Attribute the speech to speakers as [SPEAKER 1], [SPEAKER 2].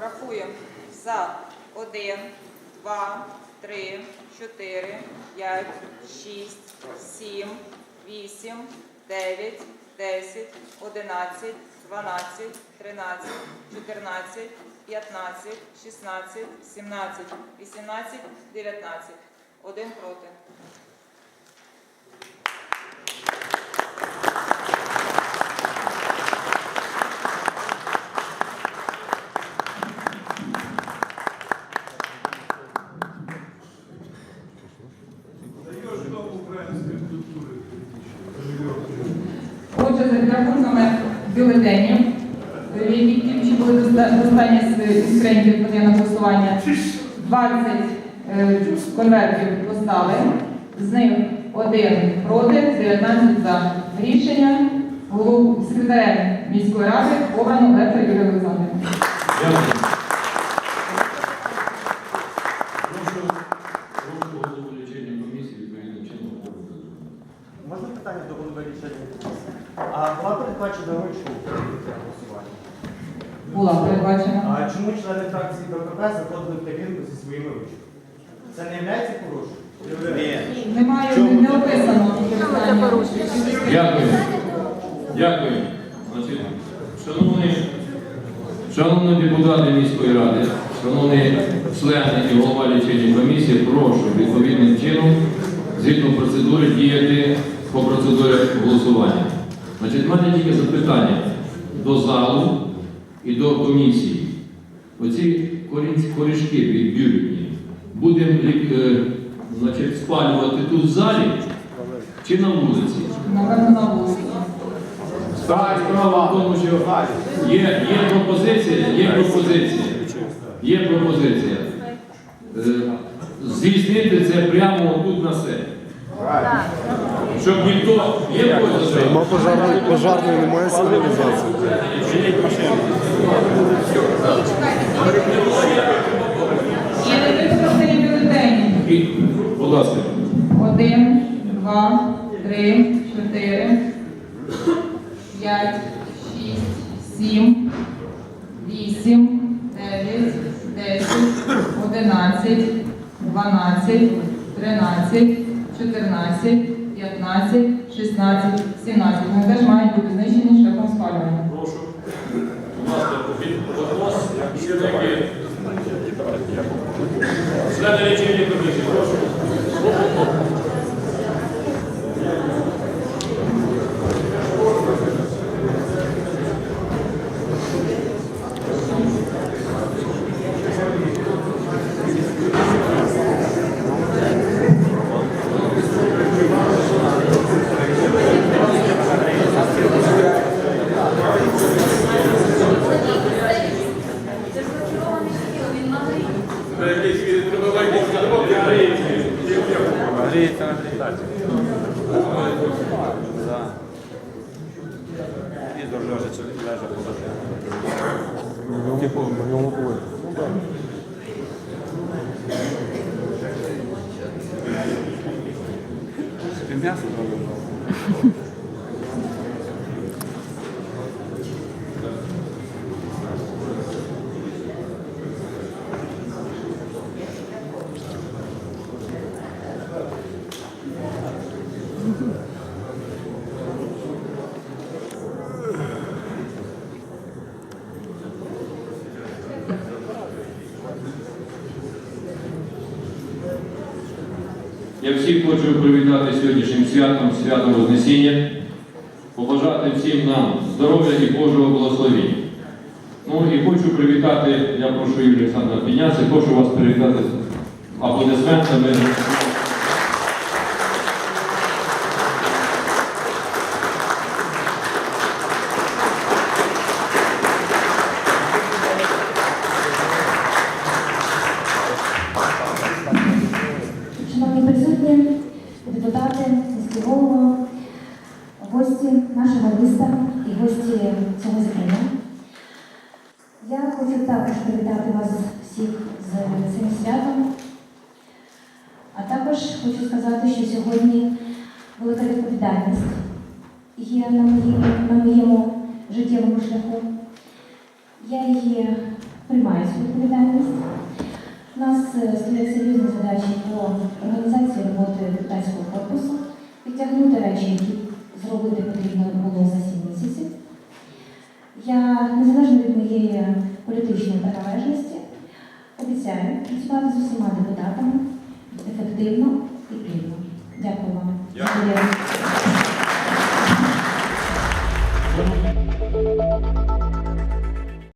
[SPEAKER 1] рахуємо за 1, 2, 3, 4, 5, 6, 7, 8, 9, 10, 11, 12, 13, 14, 15, 16, 17, 18, 19. Один проти.
[SPEAKER 2] бюлетені, які були достанні з скриньки на голосування. 20 е, конвертів поставили, з них один проти, 19 за рішення. Голову секретаря міської ради обрано Олександр Юрій Олександрів.
[SPEAKER 3] Можна питання до голови лічення? А була передбачена ручка
[SPEAKER 2] була передбачена.
[SPEAKER 3] А чому члени фракції БКП заходили в тарілку зі своїми ручками? Це не є порушенням?
[SPEAKER 2] Ні. Немає, не, не описано.
[SPEAKER 4] Дякую. Дякую. Шановні шановні депутати міської ради, шановні члени і голова лічильної комісії, прошу відповідним чином згідно процедури діяти по процедурі голосування. Значить, в мене тільки запитання до залу і до комісії. Оці корішки від бюлетні будемо е, значить, спалювати тут в залі чи на вулиці? Справа в тому, що є, є пропозиція, є пропозиція, є пропозиція. Е, здійснити це прямо тут на себе. Щоб ніхто є позиція.
[SPEAKER 5] Пожарної немає сигналізації.
[SPEAKER 4] Будь ласка.
[SPEAKER 2] Один, два, три, чотири, п'ять, шість, сім, вісім, дев'ять, десять, одинадцять, дванадцять, тринадцять, чотирнадцять. п'ятнадцять, шістнадцять, 17. Вони теж мають бути знищені шляхом спалювання. Прошу.
[SPEAKER 4] Thank you. Візор лежить лежа позади.
[SPEAKER 6] Співм'ясо зробив. Я всіх хочу привітати сьогоднішнім святом, святом Вознесіння, побажати всім нам здоров'я і Божого благословення. Ну і хочу привітати, я прошу Юрія Олександра Піняця, хочу вас привітати аплодисментами.
[SPEAKER 7] депутати, міського, гості нашого міста і гості цього зміну. Я хочу також привітати вас всіх з цим святом, а також хочу сказати, що сьогодні велика відповідальність є на моєму, на моєму життєвому шляху. Я її приймаю цю відповідальність. У нас е, стоять серйозні задачі по організації роботи депутатського корпусу, підтягнути речі, які зробити потрібно було за 7 місяців. Я незалежно від моєї політичної переважності обіцяю працювати з усіма депутатами.